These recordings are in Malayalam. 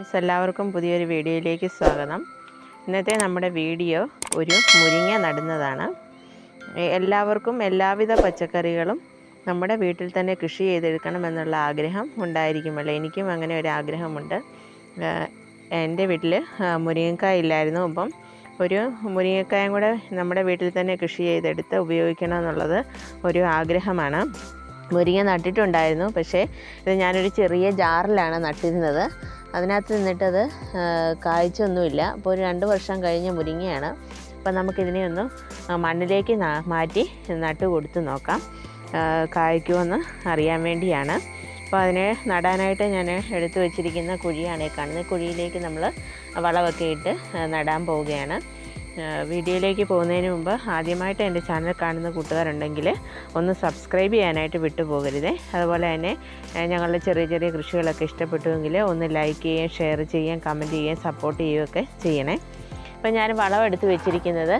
ഫ്രണ്ട്സ് എല്ലാവർക്കും പുതിയൊരു വീഡിയോയിലേക്ക് സ്വാഗതം. ഇന്നത്തെ നമ്മുടെ വീഡിയോ ഒരു മുരിങ്ങ നടുന്നതാണ്. എല്ലാവർക്കും എല്ലാവിധ പച്ചക്കറികളും നമ്മുടെ വീട്ടിൽ തന്നെ കൃഷി ചെയ്തെടുക്കണം എന്നുള്ള ആഗ്രഹം ഉണ്ടായിരിക്കുമല്ലോ. എനിക്കും അങ്ങനെ ഒരു ആഗ്രഹമുണ്ട്. എന്റെ വീട്ടിൽ മുരിങ്ങക്കായ ഇല്ലായിരുന്നു. അപ്പം ഒരു മുരിങ്ങക്കായും കൂടെ നമ്മുടെ വീട്ടിൽ തന്നെ കൃഷി ചെയ്തെടുത്ത് ഉപയോഗിക്കണം എന്നുള്ളത് ഒരു ആഗ്രഹമാണ്. മുരിങ്ങ നട്ടിട്ടുണ്ടായിരുന്നു. പക്ഷേ ഇത് ഞാനൊരു ചെറിയ ജാറിലാണ് നട്ടിരുന്നത്. അതിനകത്ത് നിന്നിട്ടത് കായ്ച്ചൊന്നുമില്ല. അപ്പോൾ ഒരു രണ്ട് വർഷം കഴിഞ്ഞ മുരിങ്ങയാണ്. അപ്പം നമുക്കിതിനെ ഒന്ന് മണ്ണിലേക്ക് മാറ്റി നട്ട് കൊടുത്ത് നോക്കാം. കായ്ക്കുമെന്ന് അറിയാൻ വേണ്ടിയാണ്. അപ്പോൾ അതിനെ നടാനായിട്ട് ഞാൻ എടുത്തു വച്ചിരിക്കുന്ന കുഴിയാണ് ഈ കാണുന്നത്. കുഴിയിലേക്ക് നമ്മൾ വളമൊക്കെ ഇട്ട് നടാൻ പോവുകയാണ്. വീഡിയോയിലേക്ക് പോകുന്നതിന് മുമ്പ് ആദ്യമായിട്ട് എന്റെ ചാനൽ കാണുന്ന കൂട്ടുകാരുണ്ടെങ്കിൽ ഒന്ന് സബ്സ്ക്രൈബ് ചെയ്യാനായിട്ട് വിട്ടുപോകരുതേ. അതുപോലെ തന്നെ ഞങ്ങളുടെ ചെറിയ ചെറിയ കൃഷികളൊക്കെ ഇഷ്ടപ്പെട്ടുവെങ്കിൽ ഒന്ന് ലൈക്ക് ചെയ്യുകയും ഷെയർ ചെയ്യുകയും കമന്റ് ചെയ്യുകയും സപ്പോർട്ട് ചെയ്യുകയൊക്കെ ചെയ്യണേ. ഇപ്പം ഞാൻ വളമെടുത്ത് വെച്ചിരിക്കുന്നത്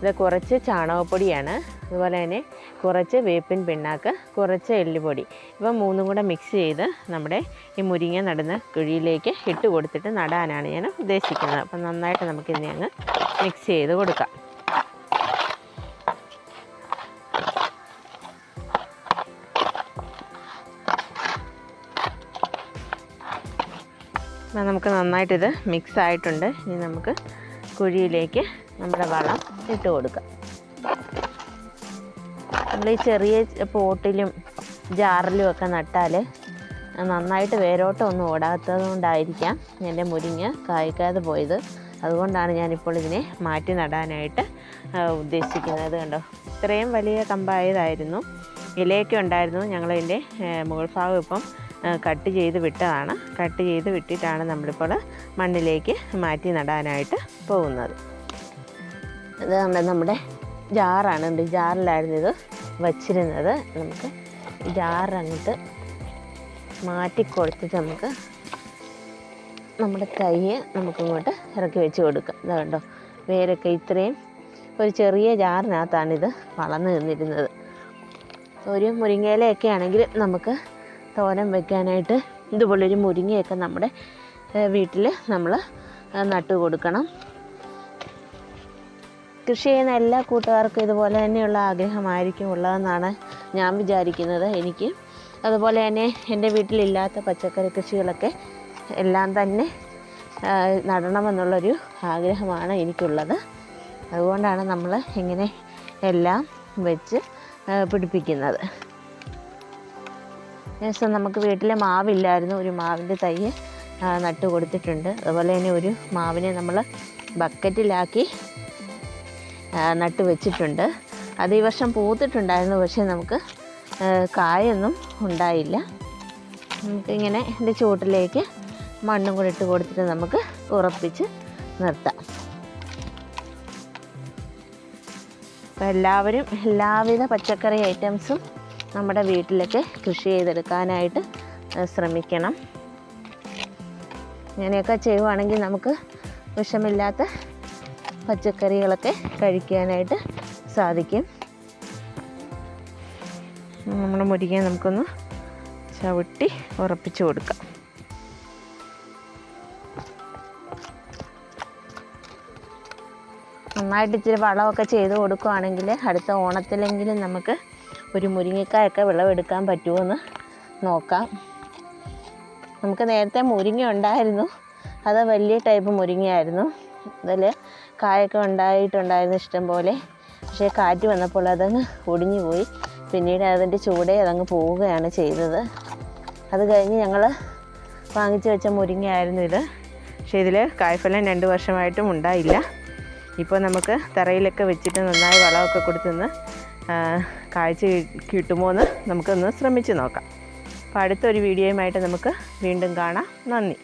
ഇത് കുറച്ച് ചാണകപ്പൊടിയാണ്. അതുപോലെ തന്നെ കുറച്ച് വേപ്പിൻ പിണ്ണാക്ക് കുറച്ച് എല്ലുപൊടി. ഇവ മൂന്നും കൂടെ മിക്സ് ചെയ്ത് നമ്മുടെ ഈ മുരിങ്ങ നടുന്ന കുഴിയിലേക്ക് ഇട്ട് കൊടുത്തിട്ട് നടാനാണ് ഞാൻ ഉദ്ദേശിക്കുന്നത്. അപ്പം നന്നായിട്ട് നമുക്കിതിനെ അങ്ങ് മിക്സ് ചെയ്ത് കൊടുക്കാം. അപ്പം നമുക്ക് നന്നായിട്ടിത് മിക്സ് ആയിട്ടുണ്ട്. ഇനി നമുക്ക് കുഴിയിലേക്ക് നമ്മുടെ വളം ഇട്ട് കൊടുക്കാം. നമ്മൾ ഈ ചെറിയ പോട്ടിലും ജാറിലും ഒക്കെ നട്ടാൽ നന്നായിട്ട് വേരോട്ടം ഒന്നും ഓടാത്തത് കൊണ്ടായിരിക്കാം എന്റെ മുരിങ്ങ കായ്ക്കാതെ പോയത്. അതുകൊണ്ടാണ് ഞാനിപ്പോൾ ഇതിനെ മാറ്റി നടാനായിട്ട് ഉദ്ദേശിക്കുന്നത് കണ്ടോ? ഇത്രയും വലിയ കമ്പായതായിരുന്നു. ഇലയൊക്കെ ഉണ്ടായിരുന്നു. ഞങ്ങളതിന്റെ മുകൾ ഭാഗം ഇപ്പം കട്ട് ചെയ്ത് വിട്ടതാണ്. കട്ട് ചെയ്ത് വിട്ടിട്ടാണ് നമ്മളിപ്പോൾ മണ്ണിലേക്ക് മാറ്റി നടാനായിട്ട് പോകുന്നത്. ഇത് കണ്ടോ? നമ്മുടെ ജാറാണ് ഉണ്ട് ജാറിലായിരുന്നു ഇത് വച്ചിരുന്നത്. നമുക്ക് ജാറങ്ങോട്ട് മാറ്റിക്കൊടുത്തിട്ട് നമുക്ക് നമ്മുടെ കൈ നമുക്കിങ്ങോട്ട് ഇറക്കി വെച്ച് കൊടുക്കാം. ഇതാ കണ്ടോ വേരൊക്കെ ഇത്രയും ഒരു ചെറിയ ജാറിനകത്താണിത് വളർന്നു നിന്നിരുന്നത്. ഒരു മുരിങ്ങയിലയൊക്കെ ആണെങ്കിൽ നമുക്ക് തോരൻ വെക്കാനായിട്ട് ഇതുപോലൊരു മുരിങ്ങയൊക്കെ നമ്മുടെ വീട്ടിൽ നമ്മൾ നട്ടു കൊടുക്കണം. കൃഷി ചെയ്യുന്ന എല്ലാ കൂട്ടുകാർക്കും ഇതുപോലെ തന്നെയുള്ള ആഗ്രഹമായിരിക്കും ഉള്ളതെന്നാണ് ഞാൻ വിചാരിക്കുന്നത് എനിക്ക്. അതുപോലെ തന്നെ എന്റെ വീട്ടിലില്ലാത്ത പച്ചക്കറി കൃഷികളൊക്കെ എല്ലാം തന്നെ നടണമെന്നുള്ളൊരു ആഗ്രഹമാണ് എനിക്കുള്ളത്. അതുകൊണ്ടാണ് നമ്മൾ ഇങ്ങനെ എല്ലാം വെച്ച് പിടിപ്പിക്കുന്നത്. ദിവസം നമുക്ക് വീട്ടിൽ മാവില്ലായിരുന്നു. ഒരു മാവിന്റെ തൈ നട്ടു കൊടുത്തിട്ടുണ്ട്. അതുപോലെ തന്നെ ഒരു മാവിനെ നമ്മൾ ബക്കറ്റിലാക്കി നട്ടു വെച്ചിട്ടുണ്ട്. അത് ഈ വർഷം പൂത്തിട്ടുണ്ടായിരുന്നു. പക്ഷേ നമുക്ക് കായൊന്നും ഉണ്ടായില്ല. നമുക്കിങ്ങനെ എന്റെ ചുവട്ടിലേക്ക് മണ്ണും കൂടി ഇട്ട് കൊടുത്തിട്ട് നമുക്ക് ഉറപ്പിച്ച് നിർത്താം. അപ്പോൾ എല്ലാവരും എല്ലാവിധ പച്ചക്കറി ഐറ്റംസും നമ്മുടെ വീട്ടിലൊക്കെ കൃഷി ചെയ്തെടുക്കാനായിട്ട് ശ്രമിക്കണം. ഇങ്ങനെയൊക്കെ ചെയ്യുവാണെങ്കിൽ നമുക്ക് വിഷമില്ലാത്ത പച്ചക്കറികളൊക്കെ കഴിക്കാനായിട്ട് സാധിക്കും. നമ്മുടെ മുരിങ്ങ നമുക്കൊന്ന് ചവിട്ടി ഉറപ്പിച്ചു കൊടുക്കാം. നന്നായിട്ട് ഇച്ചിരി വളമൊക്കെ ചെയ്ത് കൊടുക്കുകയാണെങ്കിൽ അടുത്ത ഓണത്തിലെങ്കിലും നമുക്ക് ഒരു മുരിങ്ങക്കായൊക്കെ വിളവെടുക്കാൻ പറ്റുമോ നോക്കാം. നമുക്ക് നേരത്തെ മുരിങ്ങ ഉണ്ടായിരുന്നു. അത് വലിയ ടൈപ്പ് മുരിങ്ങയായിരുന്നു. അതിൽ കായൊക്കെ ഉണ്ടായിട്ടുണ്ടായിരുന്നു ഇഷ്ടം പോലെ. പക്ഷേ കാറ്റ് വന്നപ്പോൾ അതങ്ങ് ഒടിഞ്ഞു പോയി. പിന്നീട് അതിന്റെ ചൂടേ അതങ്ങ് പോവുകയാണ് ചെയ്തത്. അത് കഴിഞ്ഞ് ഞങ്ങൾ വാങ്ങിച്ചു വെച്ച മുരിങ്ങയായിരുന്നു ഇത്. പക്ഷേ ഇതിൽ കായ്ഫലം രണ്ട് വർഷമായിട്ടും ഉണ്ടായില്ല. ഇപ്പോൾ നമുക്ക് തറയിലൊക്കെ വെച്ചിട്ട് നന്നായി വളമൊക്കെ കൊടുത്തുനിന്ന് കാഴ്ച കിട്ടുമോ എന്ന് നമുക്കൊന്ന് ശ്രമിച്ചു നോക്കാം. അപ്പോൾ അടുത്തൊരു വീഡിയോയുമായിട്ട് നമുക്ക് വീണ്ടും കാണാം. നന്ദി.